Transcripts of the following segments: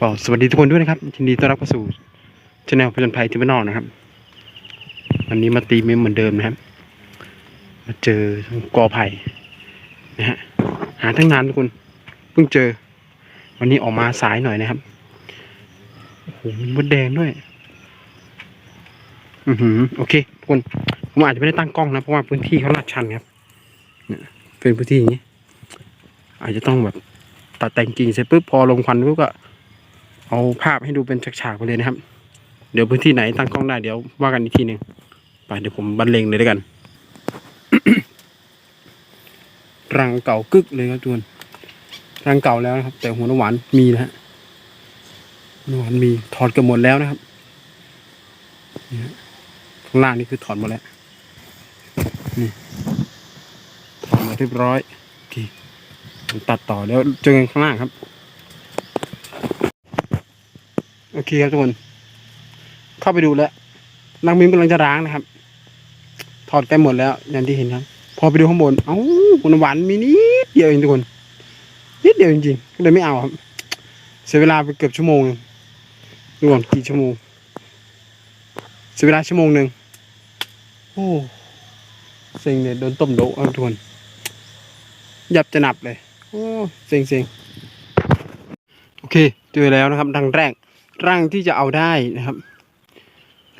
ก็สวัสดีทุกคนด้วยนะครับยินดีต้อนรับเข้าสู่ช anel ผจญภัยที่บ้านนอกนะครับ วันนี้มาตีเมมเหมือนเดิมนะครับ มาเจอกอไผ่นะฮะหาทั้งนานทุกคนเพิ่งเจอ วันนี้ออกมาสายหน่อยนะครับโอ้โหมีมดแดงด้วย อือหือโอเคทุกคนผมอาจจะไม่ได้ตั้งกล้องนะเพราะว่าพื้นที่เขาลาดชันครับเนี่ยเป็นพื้นที่อย่างนี้ อาจจะต้องแบบตัดแต่งกิ่งเสร็จปุ๊บพอลงควันปุ๊บก็ เอาภาพให้ดูเป็นฉากๆไปเลยนะครับ เดี๋ยวพื้นที่ไหนตั้งกล้องได้เดี๋ยวว่ากันอีกทีหนึ่งไปเดี๋ยวผมบรรเลงเลยด้วยกันรังเก่ากึกเลยครับทุกคนรังเก่าแล้วนะครับ แต่หัวน้ำหวานมีนะฮะหัวน้ำหวานมีถอดกันหมดแล้วนะครับนี่ฮะข้างล่างนี่คือถอดหมดแล้วนี่ถอดมดเรียบร้อยโอเคตัดต่อแล้วเจอกันข้างล่างครับ โอ เคครับทุกคน เข้าไปดูแล้วนางมิมกำลังจะร้างนะครับ ถอดกันหมดแล้ว อย่างที่เห็นครับ พอไปดูข้างบน เอ้าคุณหวานมีนิดเดียวเองทุกคน นิดเดียวจริงๆก็เลยไม่เอาครับ เสียเวลาไปเกือบชั่วโมงหนึ่งดูก่อนกี่ชั่วโมง เสียเวลาชั่วโมงหนึ่งโอ้เซ็งเลยโดนต้มโดะครับทุกคน ยับจะหนับเลย โอ้เซ็งเซ็งโอเคเจอแล้วนะครับรังแรก รังที่จะเอาได้นะครับ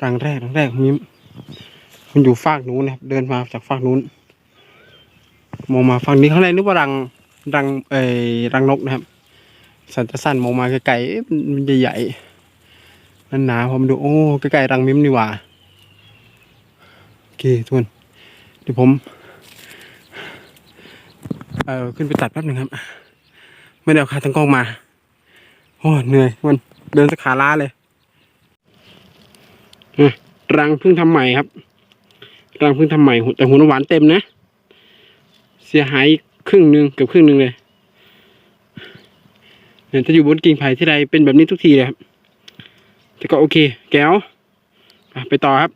รังแรกรังแรกมิมมันอยู่ฝากนู้นนะครับ เดินมาจากฝากนู้น มองมาฝั่งนี้ข้างในนึกว่ารังรังเอ่ยรังนกนะครับ สันตะสั้นมองมาไกลๆมันใหญ่ๆนั่นหนาพอมาดูโอ้ใกล้ๆรังมิมนี่หว่าโอเคทุกคนเดี๋ยวผมเออขึ้นไปตัดแป๊บหนึ่งครับ ไม่ได้เอาขาตั้งกล้องมา โอ้เหนื่อยมัน เดินสขาล้าเลยอะรังเพิ่งทำใหม่ครับ รังเพิ่งทำใหม่แต่หัวหวานเต็มนะ เสียหายครึ่งหนึ่งกือบครึ่งหนึ่งเลยเนี่ยถ้าอยู่บนกิ่งไผ่ที่ใดเป็นแบบนี้ทุกทีเลยครับ แต่ก็โอเค แก้ว ไปต่อครับ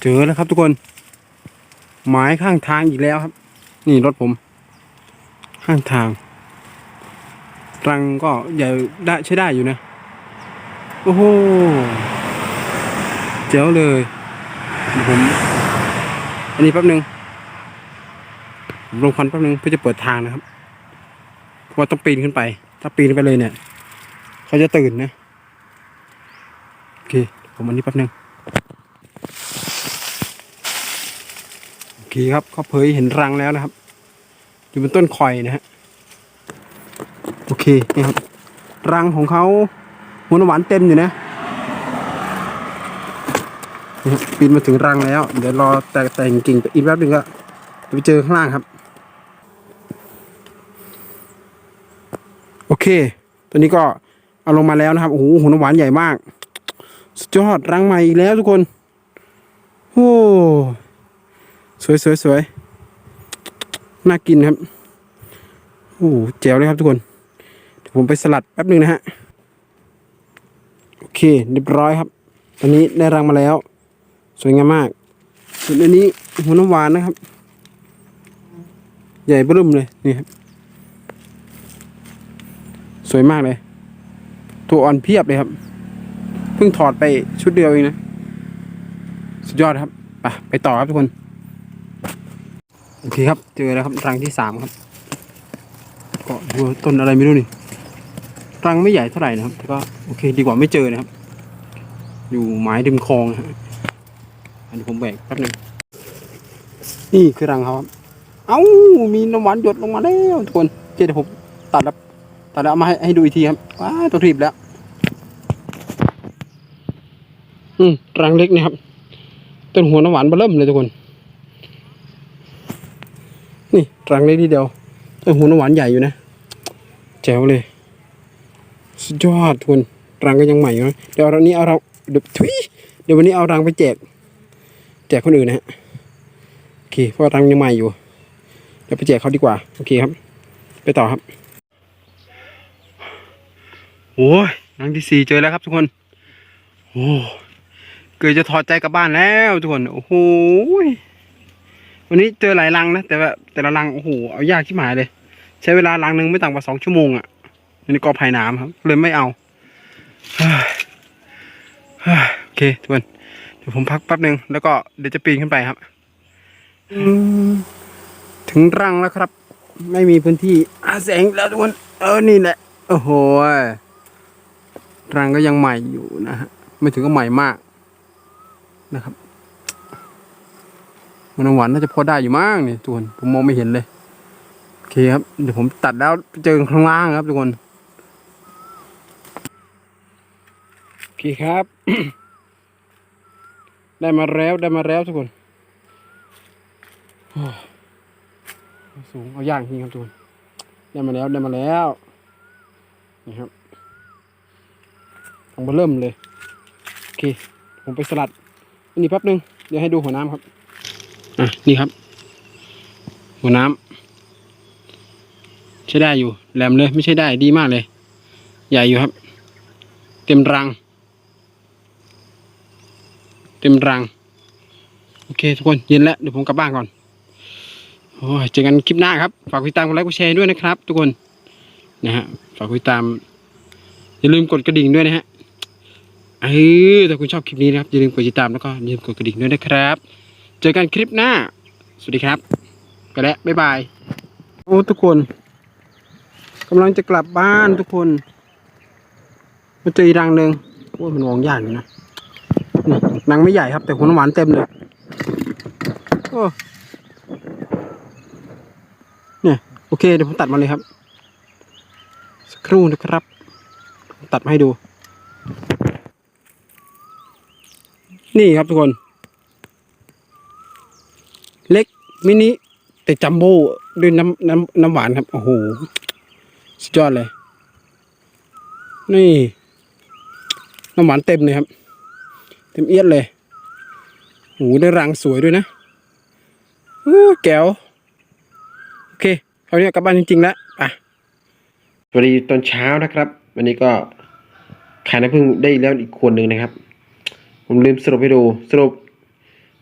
เจอแล้วครับทุกคนหมายข้างทางอีกแล้วครับ นี่รถผม ข้างทาง รังก็ใหญ่ได้ใช้ได้อยู่นะ โอ้โห เจ๋วเลยผม อันนี้แป๊บหนึ่งลงควันแป๊บหนึ่งเพื่อจะเปิดทางนะครับ เพราะว่าต้องปีนขึ้นไป ถ้าปีนไปเลยเนี่ย เขาจะตื่นนะ โอเค ผมอันนี้แป๊บหนึ่งโอเคครับเขาเผยเห็นรังแล้วนะครับ อยู่บนต้นคอยนะฮะ โอเคนี่ครับรังของเขาหัวหวานเต็มอยู่นะนี่ครับปีนมาถึงรังแล้ว เดี๋ยวรอแต่แต่งกิ่งอีกแป๊บหนึงก็จะไปเจอข้างล่างครับ โอเค ตัวนี้ก็เอาลงมาแล้วนะครับโอ้โหหัวหวานใหญ่มากสุดยอดรังใหม่อีกแล้วทุกคนโอ้สวยสวยสวยน่ากินครับโอ้แจ๋วเลยครับทุกคน ผมไปสลัดแป๊บหนึ่งนะฮะ โอเคเรียบร้อยครับ ตอนนี้ได้รังมาแล้ว สวยงามมาก ส่วนอันนี้หัวน้ำหวานนะครับ ใหญ่เบิ่มเลยนี่ครับ สวยมากเลย ตัวอ่อนเพียบเลยครับ เพิ่งถอดไปชุดเดียวเองนะ สุดยอดครับไปไปต่อครับทุกคน โอเคครับ เจอแล้วครับรังที่สามครับก็ดูต้นอะไรไม่รู้นี่ รังไม่ใหญ่เท่าไหร่นะครับ แต่ก็โอเคดีกว่าไม่เจอนะครับ อยู่หมายริมคลองนะฮะอันนี้ผมแบกแป๊บหนึงนี่คือรังครับ เอ้ามีน้ำหวานหยดลงมาแล้วทุกคนเดี๋ยวผมตัดแล้วตัดแล้วมาให้ให้ดูอีกทีครับว้าตัวทีบแล้ว อืมรังเล็กนี่ครับต้นหัวน้ำหวานเบอเริ่มเลยทุกคน นี่รังเล็กทีเดียวต้นหัวน้ำหวานใหญ่อยู่นะแจ๋วเลย สุดยอดทุกคนรังก็ยังใหม่อยู่นะเดี๋ยวเรานี้เอาเราเดี๋ยวทุยเดี๋ยววันนี้เอารังไปแจก แจกคนอื่นนะฮะโอเคเพราะว่ารังยังใหม่อยู่เดี๋ยวไปแจกเขาดีกว่าโอเคครับ ไปต่อครับโอ้ยรังที่สี่เจอแล้วครับทุกคนโอ้เกิดจะถอดใจกลับบ้านแล้วทุกคนโอ้โหวันนี้เจอหลายรังนะแต่ว่าแต่ละรังโอ้โหเอายากชิบหมายเลย ใช้เวลารังหนึ่งไม่ต่ำกว่าสองชั่วโมงอะ่ะ อยู่ในกอไผ่น้ำครับ เลยไม่เอาโอเคทุกคนเดี๋ยวผมพักแป๊บหนึ่งแล้วก็เดี๋ยวจะปีนขึ้นไปครับถึงรังแล้วครับ ไม่มีพื้นที่อาแสงแล้วทุกคนเออนี่แหละโอ้โหรังก็ยังใหม่อยู่นะฮะไม่ถึงก็ใหม่มากนะครับมันหวานน่าจะพอได้อยู่มั้งนี่ทุกคนผมมองไม่เห็นเลยโอเคครับเดี๋ยวผมตัดแล้วไปเจอข้างล่างครับทุกคน โอ เคครับ ได้มาแล้วได้มาแล้วทุกคนโอ้เอาสูงเอาย่างทีครับทุกคนได้มาแล้วได้มาแล้วนี่ครับของเบอร์เริ่มเลยโอเค ผมไปสลัดอันนี้แป๊บนึงเดี๋ยวให้ดูหัวน้ำครับอะนี่ครับ หัวน้ำใช้ได้อยู่แหลมเลย ไม่ใช่ได้ดีมากเลย ใหญ่อยู่ครับ เต็มรัง เต็มรัง โอเคทุกคนเย็นแล้วเดี๋ยวผมกลับบ้านก่อนโอ้ยเจอกันคลิปหน้าครับฝากติดตามกดไลค์กดแชร์ด้วยนะครับ ทุกคนนะฮะฝากกดติดตาม อย่าลืมกดกระดิ่งด้วยนะฮะเออถ้าคุณชอบคลิปนี้นะครับอย่าลืมกดติดตามแล้วก็อย่าลืมกดกระดิ่งด้วยนะครับ เจอกันคลิปหน้า สวัสดีครับไปแล้วบ๊ายบายโอ้ทุกคนกำลังจะกลับบ้านทุกคนมาเจออีรังหนึ่งโอ้มันมองยากอยู่นะ นี่รังไม่ใหญ่ครับ แต่หัวน้ำหวานเต็มเลยโอ้เนี่ยโอเคเดี๋ยวผมตัดมาเลยครับสักครู่นะครับ ตัดมาให้ดู นี่ครับทุกคน เล็กมินิแต่จัมโบ้ด้วยน้ำน้ำน้ำหวานครับ โอ้โห สุดยอดเลย นี่ น้ำหวานเต็มเลยครับ ต็มเอียดเลยโอ้โหได้รังสวยด้วยนะอู้แก้วโอเคคราวนี้กลับบ้านจริงๆแล้วอะสวัสดีตอนเช้านะครับ วันนี้ก็ขายน้ำผึ้งได้แล้วอีกคนหนึ่งนะครับ ผมลืมสรุปให้ดูสรุป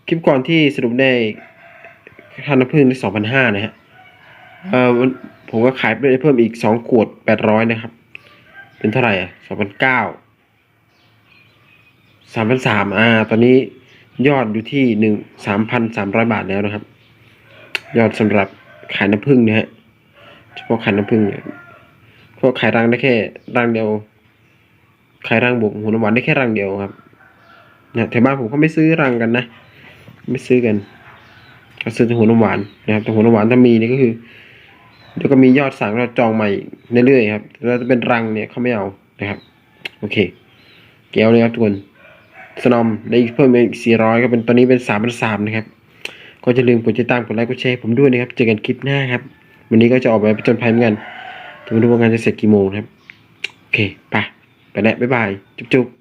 คลิปก่อนที่สรุปได้ค่าน้ำผึ้งได้สองพันห้านะฮะเออผมก็ขายไปได้เพิ่มอีกสองขวดแปดร้อยนะครับ เป็นเท่าไหร่อะสองพันเก้า สามพันสามอ่า ตอนนี้ยอดอยู่ที่หนึ่งสามพันสามร้อยบาทแล้วนะครับ ยอดสำหรับขายน้ำผึ้งนะฮะ เฉพาะขายน้ำผึ้งเนี่ยพราะขายรังได้แค่รังเดียว ขายรังบวกหัวน้ำหวานได้แค่รังเดียวครับนะแถวบ้านผมเขาไม่ซื้อรังกันนะ ไม่ซื้อกัน ก็ซื้อแต่หัวน้ำหวานนะครับ แต่หัวน้ำหวานถ้ามีนี่ก็คือเดี๋ยวก็มียอดสั่งเราจองใหม่เรื่อยๆครับ แล้วจะเป็นรังเนี่ยเขาไม่เอานะครับ โอเค แก้วเลยครับทุกคน สนอมได้อีกเพิ่มอีกสี่ร้อยก็เป็นตอนนี้เป็นสามพันสามนะครับ ก็จะลืมกดติดตามกดไลค์กดแชร์ผมด้วยนะครับ เจอกันคลิปหน้าครับ วันนี้ก็จะออกไปประจนภัยเหมือนกันจะมาดูว่างานจะเสร็จกี่โมงครับ โอเค ไป ไปแล้วบ๊ายบาย จุ๊บ